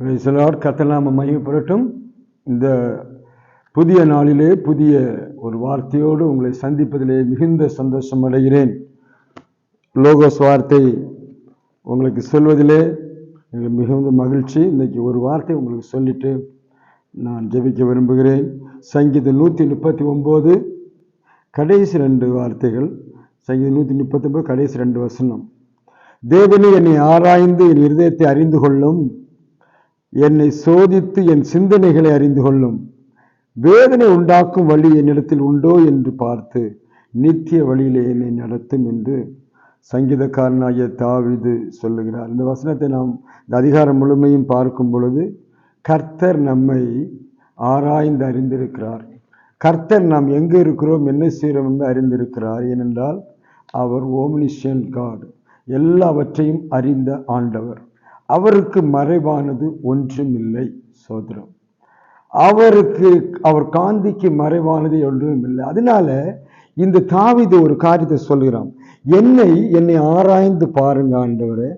Praise the Lord கத்தநாம மையப்படட்டும் இந்த புதிய நாளிலே புதிய ஒரு வார்த்தையோடு உங்களை சந்திப்பதிலே மிகுந்த சந்தோஷம் அடைகிறேன். லோகோஸ் வார்த்தை உங்களுக்கு சொல்வதிலே எனக்கு மிகுந்த மகிழ்ச்சி. இன்றைக்கி ஒரு வார்த்தை உங்களுக்கு சொல்லிட்டு நான் ஜெபிக்க விரும்புகிறேன். சங்கீதம் நூற்றி முப்பத்தி ஒம்பது கடைசி ரெண்டு வார்த்தைகள். சங்கீதம் நூற்றி முப்பத்தொம்பது கடைசி ரெண்டு வசனம். தேவனே என்னை ஆராய்ந்து என் இருதயத்தை அறிந்து கொள்ளும். என்னை சோதித்து என் சிந்தனைகளை அறிந்து கொள்ளும். வேதனை உண்டாக்கும் வழி என்னிடத்தில் உண்டோ என்று பார்த்து நித்திய வழியிலே என்னை நடத்தும் என்று சங்கீதக்காரனாகிய தாவிது சொல்லுகிறார். இந்த வசனத்தை நாம் இந்த அதிகாரம் முழுமையும் பார்க்கும் பொழுது கர்த்தர் நம்மை ஆராய்ந்து அறிந்திருக்கிறார். கர்த்தர் நாம் எங்கே இருக்கிறோம் என்ன செய்கிறோம் என்று அறிந்திருக்கிறார். ஏனென்றால் அவர் ஓம்னிஷியன் காட் எல்லாவற்றையும் அறிந்த ஆண்டவர். அவருக்கு மறைவானது ஒன்றுமில்லை சோதரம். அவருக்கு அவர் காந்திக்கு மறைவானது ஒன்றும் இல்லை அதனால இந்த தாவிது ஒரு காரியத்தை சொல்கிறான். என்னை என்னை ஆராய்ந்து பாருங்க ஆண்டவரே.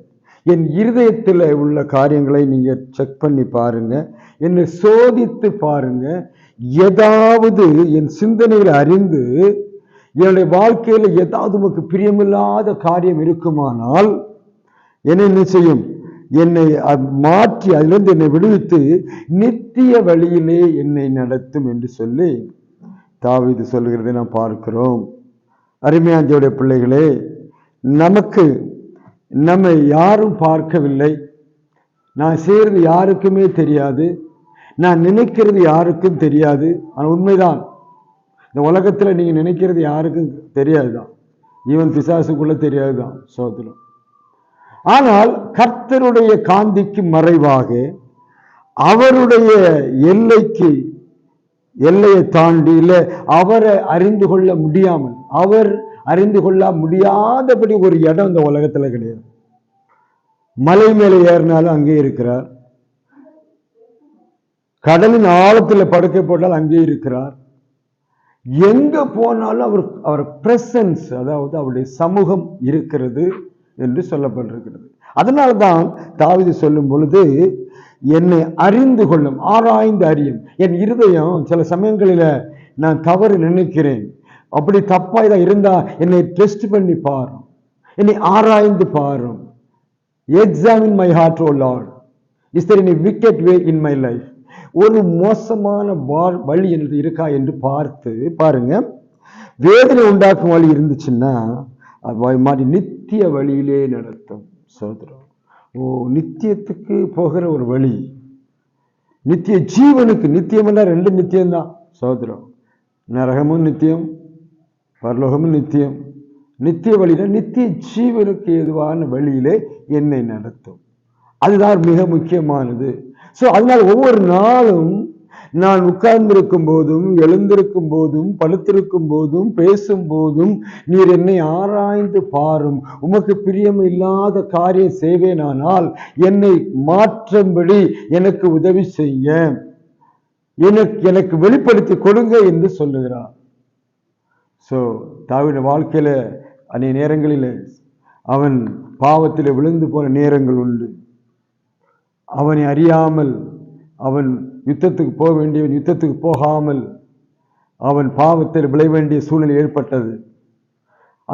என் இருதயத்தில் உள்ள காரியங்களை நீங்கள் செக் பண்ணி பாருங்க. என்னை சோதித்து பாருங்க. ஏதாவது என் சிந்தனைகளை அறிந்து என்னுடைய வாழ்க்கையில் ஏதாவது உமக்கு பிரியமில்லாத காரியம் இருக்குமானால் என்ன என்ன செய்யும்? என்னை மாற்றி அதிலிருந்து என்னை விடுவித்து நித்திய வழியிலே என்னை நடத்தும் என்று சொல்லி தாவிது சொல்லுகிறதை நாம் பார்க்கிறோம். அருமையாஞ்சியுடைய பிள்ளைகளே நமக்கு நம்மை யாரும் பார்க்கவில்லை. நான் செய்கிறது யாருக்குமே தெரியாது. நான் நினைக்கிறது யாருக்கும் தெரியாது. ஆனால் உண்மைதான். இந்த உலகத்தில் நீங்கள் நினைக்கிறது யாருக்கும் தெரியாது தான் ஈவன் பிசாசுக்குள்ளே தெரியாது தான் சோதனம் ஆனால் கர்த்தருடைய காந்திக்கு மறைவாக அவருடைய எல்லைக்கு எல்லையை தாண்டி இல்லை அவரை அறிந்து கொள்ள முடியாமல் அவர் அறிந்து கொள்ள முடியாதபடி ஒரு இடம் இந்த உலகத்துல கிடையாது. மலை மேலே ஏறினாலும் அங்கே இருக்கிறார். கடலின் ஆழத்தில் படுக்கை போட்டால் அங்கே இருக்கிறார். எங்க போனாலும் அவர் அவர் பிரசன்ஸ் அதாவது அவருடைய சமூகம் இருக்கிறது. என்று சொல்லப்பட்டிருக்கிறது. அதனால தான் தாவிதி சொல்லும் பொழுது என்னை அறிந்து கொள்ளும் ஆராய்ந்து அறியும். என் இருதயம் சில சமயங்களில் நான் தவறு நினைக்கிறேன். அப்படி தப்பாக இதாக இருந்தால் என்னை டெஸ்ட் பண்ணி பாரும். என்னை ஆராய்ந்து பாரும். Examine my heart O Lord is there any wicked way in my life ஒரு மோசமான வழி என்று இருக்கா? என்று பார்த்து பாருங்க. வேதனை உண்டாக்கும் வழி இருந்துச்சுன்னா அது மாதிரி நித்திய வழியிலே நடத்தும் சோதரம் ஓ நித்தியத்துக்கு போகிற ஒரு வழி. நித்திய ஜீவனுக்கு நித்தியம்னா ரெண்டு நித்தியம்தான் சோதரம் நரகமும் நித்தியம் பரலோகமும் நித்தியம். நித்திய வழியில் நித்திய ஜீவனுக்கு எதுவான வழியிலே என்னை நடத்தும். அதுதான் மிக முக்கியமானது. ஸோ அதனால் ஒவ்வொரு நாளும் நான் உட்கார்ந்திருக்கும் போதும் எழுந்திருக்கும் போதும் படுத்திருக்கும் போதும் பேசும் போதும் நீர் என்னை ஆராய்ந்து பாரும். உமக்கு பிரியம் இல்லாத காரியம் செய்வேனானால் என்னை மாற்றும்படி எனக்கு உதவி செய்ய. எனக்கு எனக்கு வெளிப்படுத்தி கொடுங்க என்று சொல்லுகிறார். ஸோ தாவிட வாழ்க்கையில அநேக நேரங்களில் அவன் பாவத்தில் விழுந்து போன நேரங்கள் உண்டு. அவனை அறியாமல் அவன் யுத்தத்துக்கு போக வேண்டியவன் யுத்தத்துக்கு போகாமல் அவன் பாவத்தில் விளைய வேண்டிய சூழ்நிலை ஏற்பட்டது.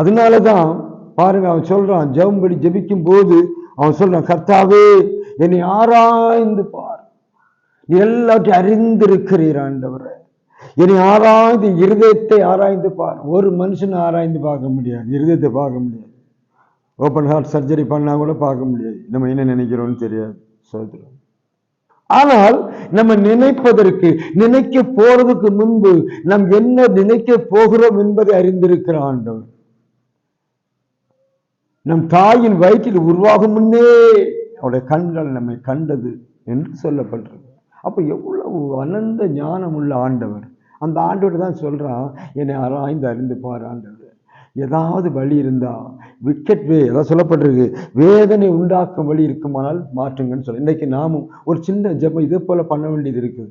அதனால தான் பாருங்க அவன் சொல்றான் ஜெபம்படி ஜெபிக்கும் போது அவன் சொல்றான் கர்த்தாவே என்னை ஆராய்ந்து பார். நீ எல்லாத்தையும் அறிந்திருக்கிறீர் ஆண்டவரே. என்னை ஆராய்ந்து இருதயத்தை ஆராய்ந்து பார். ஒரு மனுஷன் ஆராய்ந்து பார்க்க முடியாது இருதயத்தை பார்க்க முடியாது. ஓப்பன் ஹார்ட் சர்ஜரி பண்ணா கூட பார்க்க முடியாது. நம்ம என்ன நினைக்கிறோம்னு தெரியாது சோதரம் ஆனால் நம்ம நினைப்பதற்கு நினைக்க போறதுக்கு முன்பு நாம் என்ன நினைக்க போகிறோம் என்பதை அறிந்திருக்கிற ஆண்டவர். நம் தாயின் வயிற்றில் உருவாகும் முன்னே அவருடைய கண்கள் நம்மை கண்டது என்று சொல்லப்பட்டிருக்கு. அப்ப எவ்வளவு அனந்த ஞானம் உள்ள ஆண்டவர். அந்த ஆண்டவர் தான் சொல்றான் என்னை ஆராய்ந்து அறிந்து பார் ஆண்டவர். ஏதாவது வழி இருந்தால் விக்கெட் வே எதாவது சொல்லப்பட்டிருக்கு வேதனை உண்டாக்கும் வழி இருக்குமானால் மாற்றுங்கன்னு சொல்ல. இன்றைக்கி நாமும் ஒரு சின்ன ஜபம் இதே போல் பண்ண வேண்டியது இருக்குது.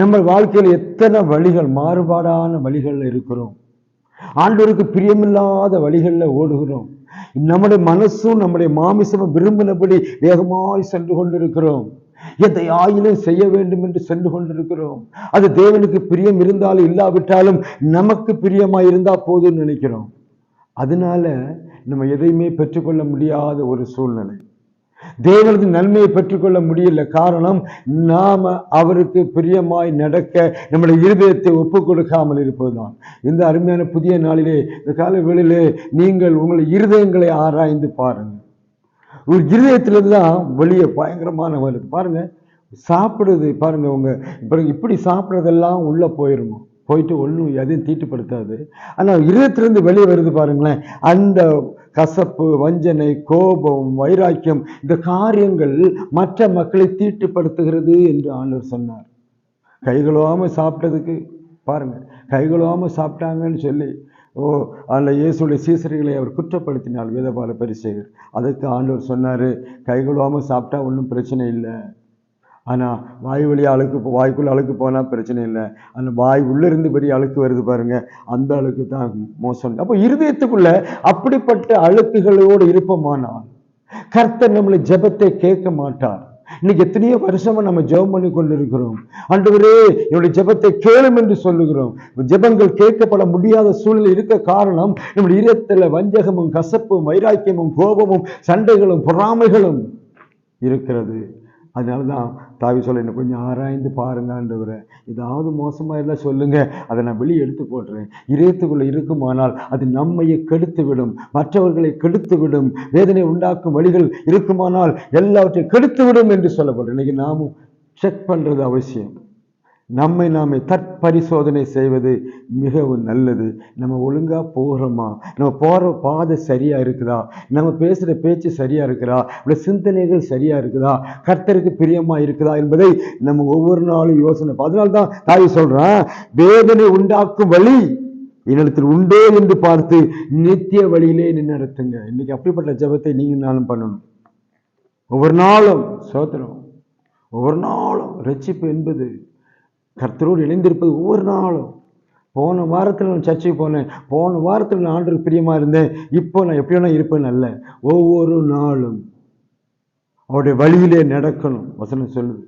நம்ம வாழ்க்கையில் எத்தனை வழிகள் மாறுபாடான வழிகளில் இருக்கிறோம். ஆண்டோருக்கு பிரியமில்லாத வழிகளில் ஓடுகிறோம். நம்முடைய மனசும் நம்முடைய மாமிசமும் விரும்பினபடி வேகமாய் சென்று கொண்டிருக்கிறோம். எதை ஆயிலும் செய்ய வேண்டும் என்று சென்று கொண்டிருக்கிறோம்? அது தேவனுக்கு பிரியம் இருந்தாலும் இல்லாவிட்டாலும் நமக்கு பிரியமாக இருந்தா போதும்னு நினைக்கிறோம். அதனால நம்ம எதையுமே பெற்றுக்கொள்ள முடியாத ஒரு சூழ்நிலை. தேவனது நன்மையை பெற்றுக்கொள்ள முடியல காரணம் நாம அவருக்கு பிரியமாய் நடக்க நம்முடைய இருதயத்தை ஒப்பு கொடுக்காமல் இருப்பதுதான். இந்த அருமையான புதிய நாளிலே இந்த கால வேளையிலே நீங்கள் உங்களை இருதயங்களை ஆராய்ந்து பாருங்கள். ஒரு இருதயத்திலிருந்து தான் வெளியே பயங்கரமான வருது பாருங்கள் சாப்பிடுறது பாருங்கள் உங்க இப்போ இப்படி சாப்பிட்றதெல்லாம் உள்ளே போயிருமோ? போயிட்டு ஒன்றும் எதையும் தீட்டுப்படுத்தாது. ஆனால் இருதயத்திலேருந்து வெளியே வருது பாருங்களேன் அந்த கசப்பு வஞ்சனை கோபம் வைராக்கியம் இந்த காரியங்கள் மற்ற மக்களை தீட்டுப்படுத்துகிறது என்று ஆண்டவர் சொன்னார். கைகளாமல் சாப்பிட்டதுக்கு பாருங்கள் கைகளாமல் சாப்பிட்டாங்கன்னு சொல்லி ஓ அதில் இயேசுடைய சீசர்களை அவர் குற்றப்படுத்தினால் வேதபால பரிசெயர். அதுக்கு ஆண்டவர் சொன்னார் கைகழுவாம சாப்பிட்டா ஒன்றும் பிரச்சனை இல்லை. ஆனால் வாய் வழி அழுக்கு போ- அழுக்கு போனால் பிரச்சனை இல்லை. அந்த வாய் உள்ளே இருந்து பெரிய அழுக்கு வருது பாருங்கள் அந்த அழுக்கு தான் மோசம். அப்போ இருதயத்துக்குள்ளே அப்படிப்பட்ட அழுக்குகளோடு இருப்போமானால் கர்த்தர் நம்மளை ஜெபத்தை கேட்க மாட்டார். இன்னைக்கு எத்தனையோ வருஷமா நம்ம ஜெபம் பண்ணி கொண்டிருக்கிறோம். ஆண்டவரே என்னுடைய ஜெபத்தை கேளும் என்று சொல்லுகிறோம். ஜெபங்கள் கேட்கப்பட முடியாத சூழ்நிலை இருக்க காரணம் நம்முடைய இரத்தில் வஞ்சகமும் கசப்பும் வைராக்கியமும் கோபமும் சண்டைகளும் பொறாமைகளும் இருக்கிறது. அதனால தான் தாவி சொல்ல என்ன கொஞ்சம் ஆராய்ந்து பாருங்க ஏதாவது மோசமாக இருந்தால் சொல்லுங்க. அதை நான் வெளியே எடுத்து போடுறேன் இறையத்துக்குள்ளே இருக்குமானால் அது நம்மையை கெடுத்து விடும் மற்றவர்களை கெடுத்து விடும் வேதனை உண்டாக்கும் வழிகள் இருக்குமானால் எல்லாவற்றையும் கெடுத்து விடும் என்று சொல்லப்படும் இன்னைக்கு நாமும் செக் பண்ணுறது அவசியம். நம்மை நாமே தற்பரிசோதனை செய்வது மிகவும் நல்லது. நம்ம ஒழுங்காக போகிறோமா நம்ம போகிற பாதை சரியாக இருக்குதா? நம்ம பேசுகிற பேச்சு சரியாக இருக்குதா? நம்முடைய சிந்தனைகள் சரியாக இருக்குதா? கர்த்தருக்கு பிரியமாக இருக்குதா என்பதை நம்ம ஒவ்வொரு நாளும் யோசனை அதனால தான் தாய் சொல்கிறேன் வேதனை உண்டாக்கும் வழி என்னிடத்தில் உண்டோ என்று பார்த்து நித்திய வழியிலே நின்று நடத்துங்க. இன்னைக்கு அப்படிப்பட்ட ஜெபத்தை நீங்கள் நானும் பண்ணணும் ஒவ்வொரு நாளும் சோத்திரம். ஒவ்வொரு நாளும் ரட்சிப்பு என்பது கர்த்தரோடு இணைந்திருப்பது ஒவ்வொரு நாளும். போன வாரத்தில் நான் சர்ச்சைக்கு போனேன். போன வாரத்தில் நான் ஆண்டு பிரியமாக இருந்தேன். இப்போ நான் எப்படி வேணா இருப்பேன் அல்ல. ஒவ்வொரு நாளும் அவருடைய வழியிலே நடக்கணும். வசனம் சொல்லுது.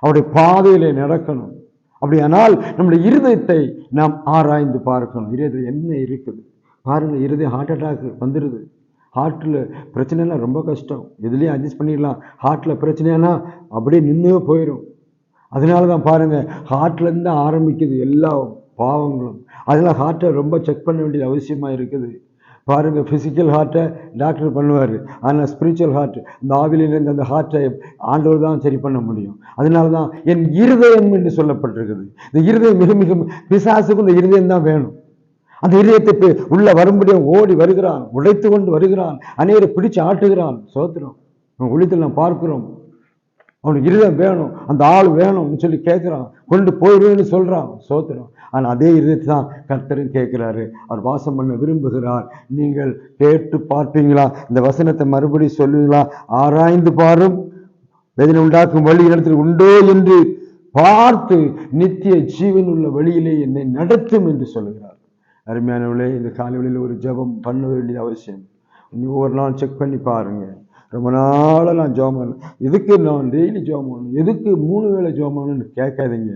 அவருடைய பாதையிலே நடக்கணும். அப்படியானால் நம்முடைய இருதயத்தை நாம் ஆராய்ந்து பார்க்கணும். இருதயத்தில் என்ன இருக்குது? பாருங்கள் இருதயம் ஹார்ட் அட்டாக் வந்துடுது ஹார்ட்டில் பிரச்சனைலாம் ரொம்ப கஷ்டம். எதுலேயும் அட்ஜஸ்ட் பண்ணிடலாம். ஹார்ட்டில் பிரச்சனைனா அப்படியே நின்று போயிடும் அதனால தான் பாருங்கள் ஹார்ட்லேருந்து ஆரம்பிக்குது எல்லா பாவங்களும். அதில் ஹார்ட்டை ரொம்ப செக் பண்ண வேண்டியது அவசியமாக இருக்குது. பாருங்கள் ஃபிசிக்கல் ஹார்ட்டை டாக்டர் பண்ணுவார். ஆனால் ஸ்பிரிச்சுவல் ஹார்ட் இந்த ஆவிலிருந்து அந்த ஹார்ட்டை ஆண்டவர் தான் சரி பண்ண முடியும். அதனால தான் என் இருதயம் என்று சொல்லப்பட்டிருக்குது. இந்த இருதயம் மிக மிக பிசாசுக்கும் இந்த இருதயம் தான் வேணும். அந்த இருதயத்தை உள்ள வரும்படியும் ஓடி வருகிறான் உடைத்து கொண்டு வருகிறான் அநேரை பிடிச்சு ஆட்டுகிறான். சோத்திரம் ஒளித்தில் நாம் பார்க்கிறோம். அவனுக்கு இருதயம் வேணும் அந்த ஆள் வேணும்னு சொல்லி கேட்குறான் கொண்டு போயிடுவேன்னு சொல்கிறான் சோத்திரம். ஆனால் அதே இருதயத்தை தான் கர்த்தரும் கேட்குறாரு அவர் வாசம் பண்ண விரும்புகிறார். நீங்கள் கேட்டு பார்ப்பீங்களா? இந்த வசனத்தை மறுபடியும் சொல்லுவீங்களா? ஆராய்ந்து பாரும். வேதனை உண்டாக்கும் வழி இடத்தில் உண்டோ என்று பார்த்து நித்திய ஜீவன் உள்ள வழியிலே என்னை நடத்தும் என்று சொல்லுகிறார். அருமையானவர்களே இந்த காலைவெளியில் ஒரு ஜெபம் பண்ண வேண்டியது அவசியம். நீ ஒவ்வொரு நாள் செக் பண்ணி பாருங்கள் ரொம்ப நாளாக நான் ஜோம் பண்ணேன் எதுக்கு நான் டெய்லி ஜோம் பண்ணணும்? எதுக்கு மூணு வேளை ஜோம் பண்ணணும்னு கேட்காதீங்க.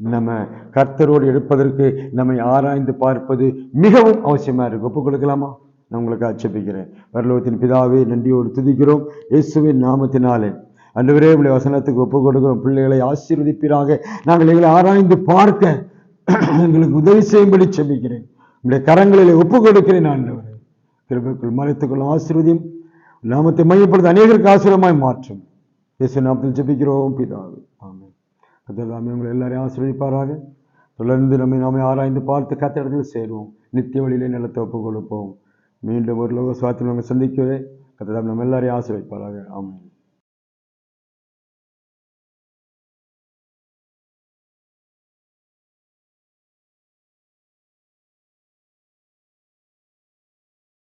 நம்ம கர்த்தரோடு எடுப்பதற்கு நம்மை ஆராய்ந்து பார்ப்பது மிகவும் அவசியமாக இருக்குது ஒப்பு கொடுக்கலாமா? நான் உங்களுக்கு ஆட்சேபிக்கிறேன். வரலோகத்தின் பிதாவே நன்றியோடு துதிக்கிறோம். இயேசுவின் நாமத்தினாலே. அன்றுவரே உங்களுடைய வசனத்துக்கு ஒப்பு கொடுக்கிறோம். பிள்ளைகளை ஆசீர்வதிப்பீராக. நாங்கள் எங்களை ஆராய்ந்து பார்க்க எங்களுக்கு உதவி செய்யும்படி செபிக்கிறேன் உங்களுடைய கரங்களில் ஒப்பு கொடுக்கிறேன் ஆண்டவரே. கிருபைக்குள் மறைத்துக்கொள்ளும் ஆசீர்வதியும் நாமத்தை மையப்படுத்த அநேகருக்கு ஆசிரியமாய் மாற்றும். இயேசு நாமத்தில் ஜெபிக்கிறோம் பிதாவே. ஆமென். அதெல்லாமே உங்களை எல்லாரையும் ஆசிரியப்பாராக தொடர்ந்து நம்மை நாமே ஆராய்ந்து பார்த்து கத்திடத்தில் சேருவோம். நித்திய வழியிலே நிலத்தை ஒப்பு கொடுப்போம் மீண்டும் ஒரு லோக சுவாத்திரம் சந்திக்கவே கத்ததாம் நம்ம எல்லாரையும் ஆசிரியப்பாராக ஆமாம்